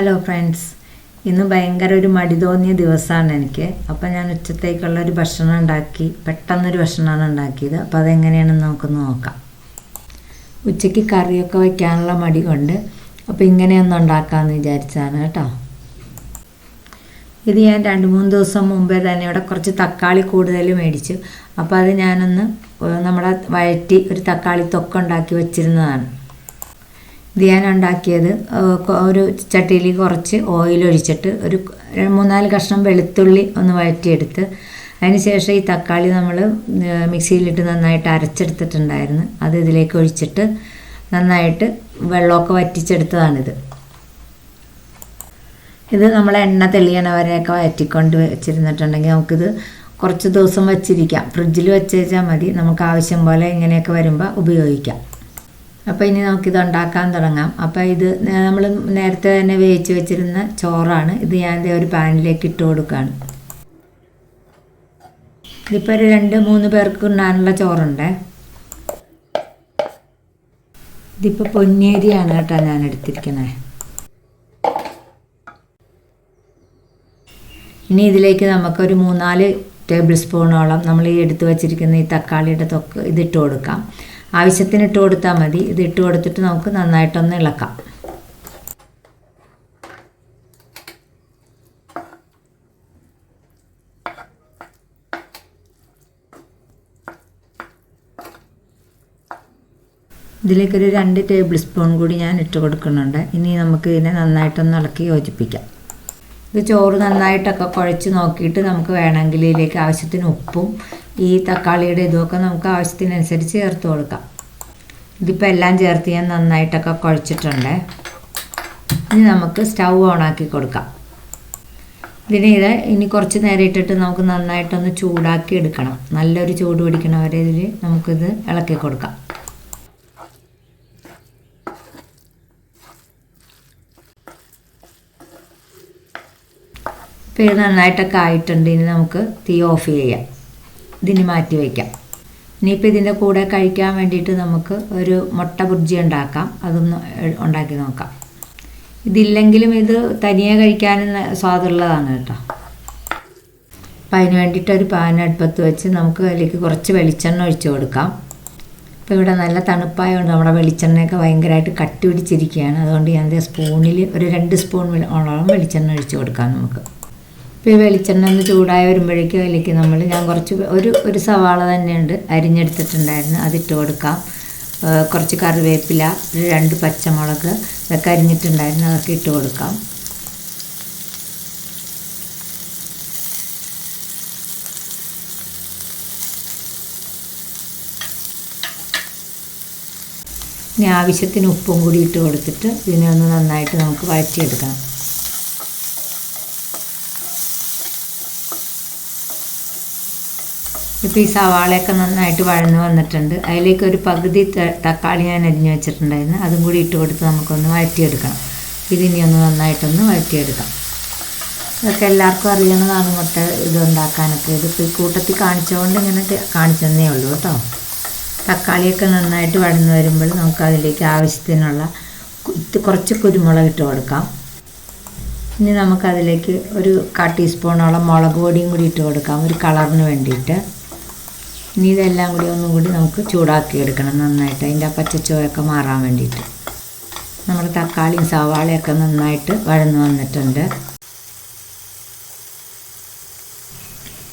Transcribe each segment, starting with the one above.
Hello friends ഇന്ന് ഭയങ്കര ഒരു മടി തോന്നിയ ദിവസമാണ് എനിക്ക്. അപ്പം ഞാൻ ഉച്ചത്തേക്കുള്ള ഒരു ഭക്ഷണം ഉണ്ടാക്കി പെട്ടെന്നൊരു ഭക്ഷണമാണ് ഉണ്ടാക്കിയത്. അപ്പോൾ അതെങ്ങനെയാണെന്ന് നമുക്ക് നോക്കാം. ഉച്ചയ്ക്ക് കറിയൊക്കെ വയ്ക്കാനുള്ള മടി കൊണ്ട് അപ്പോൾ ഇങ്ങനെയൊന്നും ഉണ്ടാക്കാമെന്ന് വിചാരിച്ചാണ് കേട്ടോ. ഇത് ഞാൻ രണ്ട് മൂന്ന് ദിവസം മുമ്പേ തന്നെ ഇവിടെ കുറച്ച് തക്കാളി കൂടുതൽ മേടിച്ചു. അപ്പോൾ അത് ഞാനൊന്ന് നമ്മുടെ വയറ്റി ഒരു തക്കാളി തൊക്കുണ്ടാക്കി വെച്ചിരുന്നതാണ്. ഞാൻ ഉണ്ടാക്കിയത് ഒരു ചട്ടിയിൽ കുറച്ച് ഓയിൽ ഒഴിച്ചിട്ട് ഒരു മൂന്നാൽ കഷ്ണം വെളുത്തുള്ളി ഒന്ന് വഴറ്റിയെടുത്ത്. അതിന് ശേഷം ഈ തക്കാളി നമ്മൾ മിക്സിയിലിട്ട് നന്നായിട്ട് അരച്ചെടുത്തിട്ടുണ്ടായിരുന്നു. അത് ഇതിലേക്ക് ഒഴിച്ചിട്ട് നന്നായിട്ട് വെള്ളമൊക്കെ വറ്റിച്ചെടുത്തതാണിത്. ഇത് നമ്മൾ എണ്ണ തെളിയണ വരെയൊക്കെ വയറ്റിക്കൊണ്ട് വെച്ചിരുന്നിട്ടുണ്ടെങ്കിൽ നമുക്കിത് കുറച്ച് ദിവസം വച്ചിരിക്കാം. ഫ്രിഡ്ജിൽ വെച്ച് വെച്ചാൽ മതി. നമുക്ക് ആവശ്യം പോലെ ഇങ്ങനെയൊക്കെ വരുമ്പോൾ ഉപയോഗിക്കാം. അപ്പോൾ ഇനി നമുക്കിത് ഉണ്ടാക്കാൻ തുടങ്ങാം. അപ്പോൾ ഇത് നമ്മൾ നേരത്തെ തന്നെ വേവിച്ച് വെച്ചിരുന്ന ചോറാണ്. ഇത് ഞാൻ ഒരു പാനിലേക്ക് ഇട്ട് കൊടുക്കുകയാണ് ഇതിപ്പോൾ ഒരു രണ്ട് മൂന്ന് പേർക്ക് ഉണ്ണാനുള്ള ചോറുണ്ട്. ഇതിപ്പോൾ പൊന്നേരിയാണ് കേട്ടോ ഞാൻ എടുത്തിരിക്കുന്നത് ഇനി ഇതിലേക്ക് നമുക്കൊരു മൂന്നാൽ ടേബിൾ സ്പൂണോളം നമ്മൾ ഈ എടുത്തു വച്ചിരിക്കുന്ന ഈ തക്കാളിയുടെ തൊക്ക് ഇതിട്ട് കൊടുക്കാം. ആവശ്യത്തിന് ഇട്ട് കൊടുത്താൽ മതി. ഇത് ഇട്ട് കൊടുത്തിട്ട് നമുക്ക് നന്നായിട്ടൊന്ന് ഇളക്കാം. ഇതിലേക്കൊരു രണ്ട് ടേബിൾ സ്പൂൺ കൂടി ഞാൻ ഇട്ട് കൊടുക്കുന്നുണ്ട്. ഇനി നമുക്ക് ഇതിനെ നന്നായിട്ടൊന്ന് ഇളക്കി യോജിപ്പിക്കാം. ഇത് ചോറ് നന്നായിട്ടൊക്കെ കുഴച്ച് നോക്കിയിട്ട് നമുക്ക് വേണമെങ്കിൽ ഇതിലേക്ക് ആവശ്യത്തിന് ഉപ്പും ഈ തക്കാളിയുടെ ഇതുമൊക്കെ നമുക്ക് ആവശ്യത്തിനനുസരിച്ച് ചേർത്ത് കൊടുക്കാം. ഇതിപ്പോൾ എല്ലാം ചേർത്ത് ഞാൻ നന്നായിട്ടൊക്കെ കുഴച്ചിട്ടുണ്ട്. ഇനി നമുക്ക് സ്റ്റൗ ഓണാക്കി കൊടുക്കാം. ഇതിന് ഇത് ഇനി കുറച്ച് നേരം ഇട്ടിട്ട് നമുക്ക് നന്നായിട്ടൊന്ന് ചൂടാക്കി എടുക്കണം. നല്ലൊരു ചൂട് പിടിക്കണ വരെ ഇതിൽ നമുക്കിത് ഇളക്കി കൊടുക്കാം. ഇത് നന്നായിട്ടൊക്കെ ആയിട്ടുണ്ട് ഇനി നമുക്ക് തീ ഓഫ് ചെയ്യാം. ഇതിന് മാറ്റി വയ്ക്കാം. ഇനിയിപ്പോൾ ഇതിന്റെ കൂടെ കഴിക്കാൻ വേണ്ടിയിട്ട് നമുക്ക് ഒരു മുട്ട ബുർജി ഉണ്ടാക്കാം. അതൊന്ന് ഉണ്ടാക്കി നോക്കാം. ഇതില്ലെങ്കിലും ഇത് തനിയെ കഴിക്കാനും സ്വാദുള്ളതാണ് കേട്ടോ. അപ്പം അതിന് വേണ്ടിയിട്ട് ഒരു പാൻ അടുപ്പത്ത് വെച്ച് നമുക്ക് അതിലേക്ക് കുറച്ച് വെളിച്ചെണ്ണ ഒഴിച്ചു കൊടുക്കാം. ഇപ്പോൾ ഇവിടെ നല്ല തണുപ്പായതുകൊണ്ട് നമ്മുടെ വെളിച്ചെണ്ണയൊക്കെ ഭയങ്കരമായിട്ട് കട്ടി പിടിച്ചിരിക്കുകയാണ്. അതുകൊണ്ട് ഞാൻ സ്പൂണിൽ ഒരു രണ്ട് സ്പൂൺ ഓളം വെളിച്ചെണ്ണ ഒഴിച്ചു കൊടുക്കാം നമുക്ക്. ഇപ്പോൾ ഈ വെളിച്ചെണ്ണ ഒന്ന് ചൂടായി വരുമ്പോഴേക്കും അതിലേക്ക് നമ്മൾ ഞാൻ കുറച്ച് ഒരു ഒരു സവാള തന്നെയുണ്ട് അരിഞ്ഞെടുത്തിട്ടുണ്ടായിരുന്നു. അതിട്ട് കൊടുക്കാം. കുറച്ച് കറിവേപ്പില ഒരു രണ്ട് പച്ചമുളക് ഇതൊക്കെ അരിഞ്ഞിട്ടുണ്ടായിരുന്നു. അതൊക്കെ ഇട്ട് കൊടുക്കാം. ഇനി ആവശ്യത്തിന് ഉപ്പും കൂടി ഇട്ട് കൊടുത്തിട്ട് ഇതിനെ ഒന്ന് നന്നായിട്ട് നമുക്ക് വഴറ്റിയെടുക്കണം. ഇപ്പോൾ ഈ സവാളയൊക്കെ നന്നായിട്ട് വഴന്ന് വന്നിട്ടുണ്ട്. അതിലേക്ക് ഒരു പകുതി തക്കാളി ഞാൻ അരിഞ്ഞ് വെച്ചിട്ടുണ്ടായിരുന്നു. അതും കൂടി ഇട്ട് കൊടുത്ത് നമുക്കൊന്ന് വഴറ്റിയെടുക്കണം. ഇതിനി ഒന്ന് നന്നായിട്ടൊന്ന് വഴറ്റിയെടുക്കാം. ഇതൊക്കെ എല്ലാവർക്കും അറിയുന്നതാണ് മുട്ട ഇത് ഉണ്ടാക്കാനൊക്കെ ഇതിപ്പോൾ ഈ കൂട്ടത്തിൽ കാണിച്ചുകൊണ്ട് ഇങ്ങനെ കാണിച്ചെന്നേ ഉള്ളൂ കേട്ടോ. തക്കാളിയൊക്കെ നന്നായിട്ട് വഴന്ന് വരുമ്പോൾ നമുക്ക് അതിലേക്ക് ആവശ്യത്തിനുള്ള കുറച്ച് കുരുമുളക് ഇട്ട് കൊടുക്കാം. ഇനി നമുക്കതിലേക്ക് ഒരു കാ ടീസ്പൂണോളം മുളക് പൊടിയും കൂടി ഇട്ട് കൊടുക്കാം. ഒരു കളറിന് വേണ്ടിയിട്ട്. ഇനി ഇതെല്ലാം കൂടി ഒന്നും കൂടി നമുക്ക് ചൂടാക്കി എടുക്കണം നന്നായിട്ട്. അതിന്റെ ആ പച്ചച്ചുവയൊക്കെ മാറാൻ വേണ്ടിയിട്ട്. നമ്മൾ തക്കാളിയും സവാളയൊക്കെ നന്നായിട്ട് വഴന്ന് വന്നിട്ടുണ്ട്.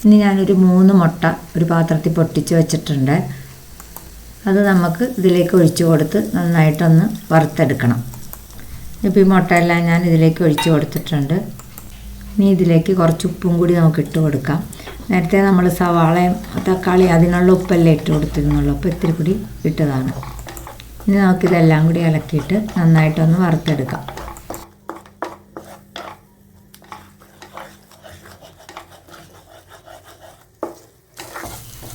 ഇനി ഞാനൊരു മൂന്ന് മുട്ട ഒരു പാത്രത്തിൽ പൊട്ടിച്ച് വെച്ചിട്ടുണ്ട്. അത് നമുക്ക് ഇതിലേക്ക് ഒഴിച്ചു കൊടുത്ത് നന്നായിട്ടൊന്ന് വറുത്തെടുക്കണം. ഇപ്പോൾ ഈ മുട്ടയെല്ലാം ഞാൻ ഇതിലേക്ക് ഒഴിച്ചു കൊടുത്തിട്ടുണ്ട്. ഇനി ഇതിലേക്ക് കുറച്ച് ഉപ്പും കൂടി നമുക്ക് ഇട്ട് കൊടുക്കാം. നേരത്തെ നമ്മൾ സവാളയും തക്കാളി അതിനുള്ള ഉപ്പെല്ലാം ഇട്ട് കൊടുത്തിരുന്നുള്ളൂ. അപ്പോൾ ഇത്തിരി കൂടി ഇട്ടതാണ്. ഇനി നമുക്കിതെല്ലാം കൂടി ഇളക്കിയിട്ട് നന്നായിട്ടൊന്ന് വറുത്തെടുക്കാം.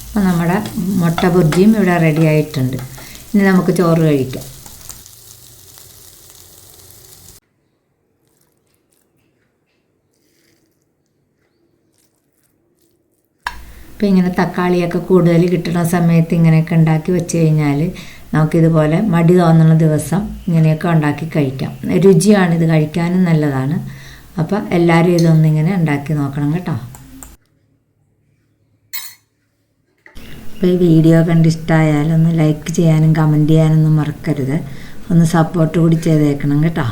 അപ്പോൾ നമ്മുടെ മുട്ട ബുർജിയും ഇവിടെ റെഡി ആയിട്ടുണ്ട്. ഇനി നമുക്ക് ചോറ് കഴിക്കാം. അപ്പോൾ ഇങ്ങനെ തക്കാളിയൊക്കെ കൂടുതൽ കിട്ടുന്ന സമയത്ത് ഇങ്ങനെയൊക്കെ ഉണ്ടാക്കി വെച്ച് കഴിഞ്ഞാൽ നമുക്കിതുപോലെ മടി തോന്നുന്ന ദിവസം ഇങ്ങനെയൊക്കെ ഉണ്ടാക്കി കഴിക്കാം. രുചിയാണ് ഇത് കഴിക്കാനും നല്ലതാണ്. അപ്പോൾ എല്ലാവരും ഇതൊന്നിങ്ങനെ ഉണ്ടാക്കി നോക്കണം കേട്ടോ. അപ്പോൾ ഈ വീഡിയോ കണ്ട് ഒന്ന് ലൈക്ക് ചെയ്യാനും കമന്റ് ചെയ്യാനൊന്നും മറക്കരുത്. ഒന്ന് സപ്പോർട്ട് കൂടി ചെയ്തേക്കണം കേട്ടോ.